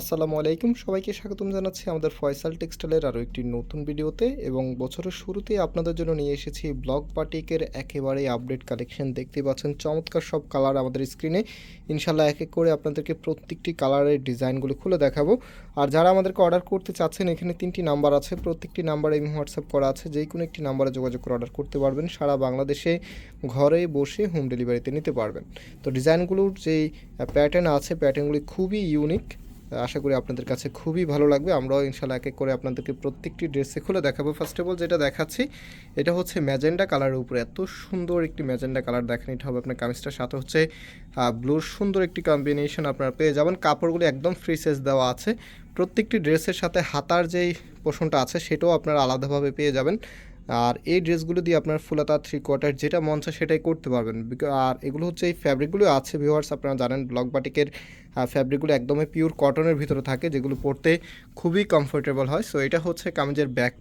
আসসালামু আলাইকুম। সবাইকে স্বাগতম জানাচ্ছি আমাদের ফয়সাল টেক্সটাইলের আরও একটি নতুন ভিডিওতে এবং বছরের শুরুতেই আপনাদের জন্য নিয়ে এসেছি ব্লক বাটিকের একেবারেই আপডেট কালেকশন। দেখতে পাচ্ছেন চমৎকার সব কালার আমাদের স্ক্রিনে। ইনশাল্লাহ এক এক করে আপনাদেরকে প্রত্যেকটি কালারের ডিজাইনগুলো খুলে দেখাবো। আর যারা আমাদেরকে অর্ডার করতে চাচ্ছেন, এখানে তিনটি নাম্বার আছে। প্রত্যেকটি নাম্বারে এই হোয়াটসঅ্যাপ করা আছে। যে কোনো একটি নাম্বারে যোগাযোগ করে অর্ডার করতে পারবেন। সারা বাংলাদেশে ঘরে বসে হোম ডেলিভারিতে নিতে পারবেন। তো ডিজাইনগুলোর যেই প্যাটার্ন আছে প্যাটার্নগুলি খুবই ইউনিক আশা করি আপনাদের কাছে খুবই ভালো লাগবে। আমরাও ইনশাল্লাহ এক এক করে আপনাদেরকে প্রত্যেকটি ড্রেসে খুলে দেখাবো। ফার্স্ট অফ অল যেটা দেখাচ্ছি, এটা হচ্ছে ম্যাজেন্ডা কালারের উপরে। এত সুন্দর একটি ম্যাজেন্ডা কালার দেখেন, এটা হবে আপনার কামিজটার সাথে হচ্ছে ব্লুর সুন্দর একটি কম্বিনেশন আপনারা পেয়ে যাবেন। কাপড়গুলো একদম ফ্রি সাইজ দেওয়া আছে। প্রত্যেকটি ড্রেসের সাথে হাতার যেই পোষণটা আছে, সেটাও আপনারা আলাদাভাবে পেয়ে যাবেন। আর এই ড্রেসগুলো দিয়ে আপনার ফুলাতা থ্রি কোয়ার্টার যেটা মন চায় সেটাই করতে পারবেন। আর এগুলো হচ্ছে এই ফ্যাব্রিকগুলো আছে ভিউয়ার্স আপনারা জানেন ব্লক বাটিকের ফ্যাব্রিকগুলো একদমই পিওর কটনের ভিতরে থাকে, যেগুলো পরতে খুবই কমফোর্টেবল হয়। সো এটা হচ্ছে কামিজের ব্যাক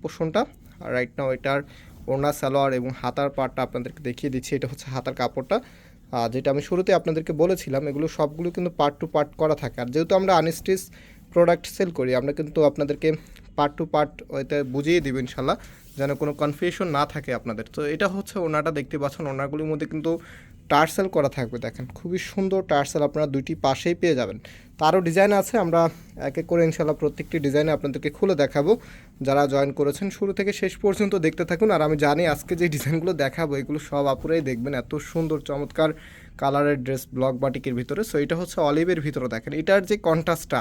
আর রাইট নাও এটার ওড়না, সালোয়ার এবং হাতার পার্টটা আপনাদেরকে দেখিয়ে দিচ্ছি, এটা হচ্ছে হাতার কাপড়টা। আর যেটা আমি শুরুতে আপনাদেরকে বলেছিলাম, এগুলো সবগুলো কিন্তু পার্ট টু পার্ট করা থাকে। আর যেহেতু আমরা আনস্টিচ প্রোডাক্ট সেল করি, আমরা কিন্তু আপনাদেরকে পার্ট টু পার্ট ওইতে বুঝিয়ে দিব ইনশাল্লাহ, যেন কোনো কনফিউশন না থাকে আপনাদের। তো এটা হচ্ছে ওনাটা দেখতে পাচ্ছেন, ওনাগুলির মধ্যে কিন্তু টার্সেল করা থাকবে, দেখেন। খুবই সুন্দর টার্সেল, আপনারা দুইটি পাশেই পেয়ে যাবেন। তারও ডিজাইন আছে, আমরা এক এক করে ইনশাল্লাহ প্রত্যেকটি ডিজাইনে আপনাদেরকে খুলে দেখাবো। যারা জয়েন করেছেন, শুরু থেকে শেষ পর্যন্ত দেখতে থাকুন। আর আমি জানি আজকে যে ডিজাইনগুলো দেখাবো, এগুলো সব আপুরাই দেখবেন, এত সুন্দর, চমৎকার কালারের ড্রেস ব্লক বাটিকের ভিতরে। সো এটা হচ্ছে অলিভের ভিতরে দেখেন। এটার যে কন্ট্রাস্টটা,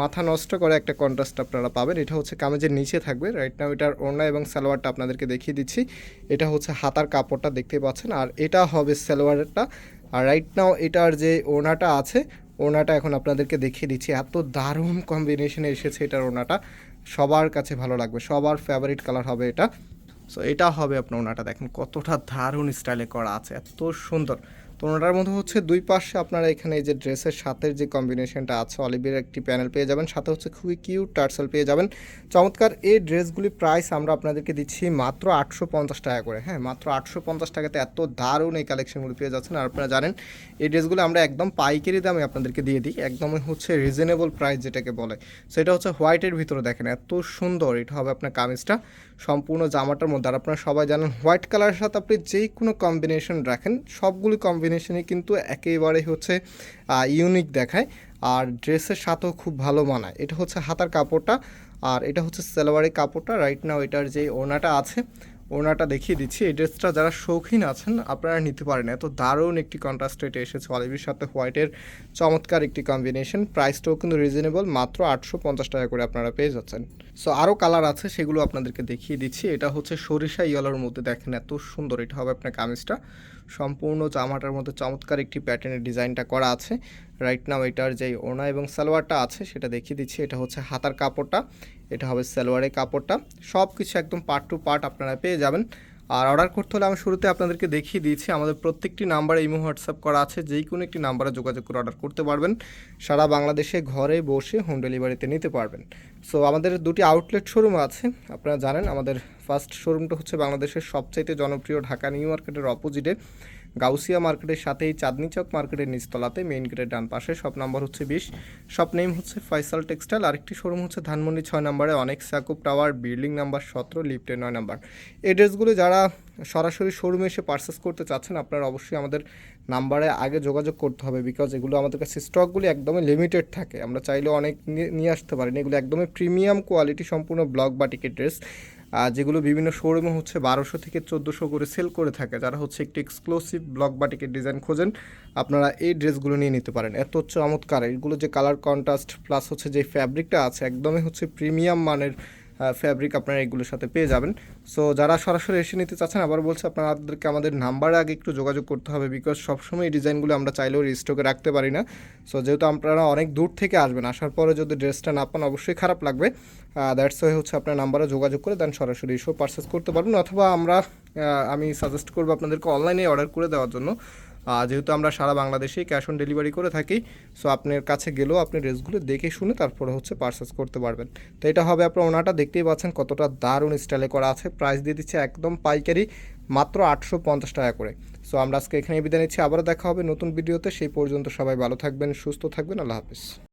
মাথা নষ্ট করে একটা কন্ট্রাস্ট আপনারা পাবেন। এটা হচ্ছে কামেজের নিচে থাকবে। রাইট নাও এটার ওড়না এবং সালোয়ারটা আপনাদেরকে দেখিয়ে দিচ্ছি। এটা হচ্ছে হাতার কাপড়টা দেখতে পাচ্ছেন। আর এটা হবে সালোয়ারটা। আর রাইট নাও এটার যে ওড়নাটা আছে, ওড়নাটা এখন আপনাদেরকে দেখিয়ে দিচ্ছি। এত দারুণ কম্বিনেশনে এসেছে এটার ওড়নাটা। সবার কাছে ভালো লাগবে। সবার ফেভারিট কালার হবে এটা। সো এটা হবে আপনার ওনাটা দেখেন কতটা দারুণ স্টাইলে করা আছে। এত সুন্দর। ওনাটার মধ্যে হচ্ছে দুই পাশে আপনারা এখানে এই যে ড্রেসের সাথে যে কম্বিনেশনটা আছে অলিভের একটি প্যানেল পেয়ে যাবেন। সাথে হচ্ছে খুবই কিউট টার্সেল পেয়ে যাবেন। চমৎকার, এই ড্রেসগুলি প্রাইস আমরা আপনাদেরকে দিচ্ছি মাত্র আটশো পঞ্চাশ টাকা করে। হ্যাঁ মাত্র আটশো পঞ্চাশ টাকাতে এত দারুণ এই কালেকশনগুলি পেয়ে যাচ্ছেন। আর আপনারা জানেন, এই ড্রেসগুলো আমরা একদম পাইকারি দামে আপনাদেরকে দিয়ে দিই। একদমই হচ্ছে রিজনেবল প্রাইস যেটাকে বলে। সেটা হচ্ছে হোয়াইটের ভিতরে দেখেন, এত সুন্দর। এটা হবে আপনার কামিজটা। সম্পূর্ণ জামাটার মধ্যে। আর আপনারা সবাই জানেন হোয়াইট কালারের সাথে আপনি যেই কোনো কম্বিনেশন রাখেন, সবগুলি কম্বিনেশনই কিন্তু একেবারে হচ্ছে ইউনিক দেখায়। আর ড্রেসের সাথেও খুব ভালো মানায়। এটা হচ্ছে হাতার কাপড়টা, আর এটা হচ্ছে সালোয়ারের কাপড়টা। রাইট নাও এটার যে ওনাটা আছে ওনাটা দেখিয়ে দিচ্ছি। এই ড্রেসটা যারা শৌখিন আছেন, আপনারা নিতে পারেন। এত দারুণ একটি কন্ট্রাস্ট এটা এসেছে অলিভির সাথে হোয়াইটের। চমৎকার একটি কম্বিনেশন প্রাইসটাও কিন্তু রিজনেবল মাত্র আটশো পঞ্চাশ টাকা করে আপনারা পেয়ে যাচ্ছেন। সো আরও কালার আছে, সেগুলো আপনাদেরকে দেখিয়ে দিচ্ছি। এটা হচ্ছে সরিষা ইয়েলোর মধ্যে দেখেন, এত সুন্দর এটা হবে আপনার কামিজটা। সম্পূর্ণ জামাটার মধ্যে চমৎকার একটি প্যাটার্নের ডিজাইনটা করা আছে। রাইট নাও এটার যে ওনা এবং সালোয়ারটা আছে, সেটা দেখিয়ে দিচ্ছি। এটা হচ্ছে হাতার কাপড়টা, এটা হবে সালোয়ারের কাপড়টা। সব কিছু একদম পার্ট টু পার্ট আপনারা পেয়ে যাবেন। আর অর্ডার করতে হলে আমি শুরুতে আপনাদেরকে দেখিয়ে দিয়েছি, আমাদের প্রত্যেকটি নাম্বারে ইমো হোয়াটসঅ্যাপ করা আছে, যেই কোনো একটি নাম্বারে যোগাযোগ করে অর্ডার করতে পারবেন। সারা বাংলাদেশে ঘরে বসে হোম ডেলিভারিতে নিতে পারবেন। সো আমাদের দুটি আউটলেট শোরুম আছে, আপনারা জানেন, আমাদের ফার্স্ট শোরুমটা হচ্ছে বাংলাদেশের সবচাইতে জনপ্রিয় ঢাকা নিউ মার্কেটের অপোজিটে গাউসিয়া মার্কেটের সাথেই চাঁদনি চক মার্কেটের নিচতলাতে মেইন গেটের ডান পাশে শপ নাম্বার হচ্ছে বিশ। শপ নেম হচ্ছে ফয়সাল টেক্সটাইল। আরেকটি শোরুম হচ্ছে ধানমন্ডি ছয় নম্বরে অনেক সাকুব টাওয়ার, বিল্ডিং নাম্বার সতেরো, লিফটের নয় নাম্বার। এই যারা সরাসরি শোরুমে এসে পারচেস করতে চাচ্ছেন, আপনারা অবশ্যই আমাদের নাম্বারে আগে যোগাযোগ করতে হবে বিকজ এগুলো আমাদের কাছে স্টকগুলি একদমই লিমিটেড থাকে। আমরা চাইলে অনেক নিয়ে- আসতে পারি না এগুলো একদমই প্রিমিয়াম কোয়ালিটি সম্পূর্ণ ব্লক বাটিকের ড্রেস আর যেগুলো বিভিন্ন শোরুমে হচ্ছে বারোশো থেকে চোদ্দোশো করে সেল করে থাকে। যারা হচ্ছে একটি এক্সক্লুসিভ ব্লক বাটিকের ডিজাইন খোঁজেন, আপনারা এই ড্রেসগুলো নিয়ে নিতে পারেন। এত চমৎকার। এগুলো যে কালার কন্ট্রাস্ট প্লাস হচ্ছে যে ফ্যাব্রিকটা আছে, একদমই হচ্ছে প্রিমিয়াম মানের ফ্যাব্রিক আপনারা এগুলোর সাথে পেয়ে যাবেন। সো যারা সরাসরি এসে নিতে চাচ্ছেন আবার বলছে আপনাদেরকে আমাদের নাম্বারে আগে একটু যোগাযোগ করতে হবে বিকজ সবসময় এই ডিজাইনগুলো আমরা চাইলেও স্টকে রাখতে পারি না। সো যেহেতু আপনারা অনেক দূর থেকে আসবেন, আসার পরে যদি ড্রেসটা না পান, অবশ্যই খারাপ লাগবে। দ্যাটস ওয়ে হচ্ছে আপনার নাম্বারে যোগাযোগ করে দেন সরাসরি এসেও পারচেস করতে পারবেন, অথবা আমরা আমি সাজেস্ট করব আপনাদেরকে অনলাইনে অর্ডার করে দেওয়ার জন্য। যেহেতু আমরা সারা বাংলাদেশেই ক্যাশ অন ডেলিভারি করে থাকি সো আপনার কাছে গেলেও আপনি ড্রেসগুলো দেখে শুনে তারপরে হচ্ছে পারচেস করতে পারবেন। তো এটা হবে আপনার ওনাটা, দেখতেই পাচ্ছেন কতটা দারুণ স্টাইলে করা আছে। প্রাইস দিয়ে দিচ্ছে একদম পাইকারি, মাত্র আটশো পঞ্চাশ টাকা করে। সো আমরা আজকে এখানে বিদায় নিচ্ছি, আবারও দেখা হবে নতুন ভিডিওতে সেই পর্যন্ত সবাই ভালো থাকবেন, সুস্থ থাকবেন, আল্লাহ হাফিজ।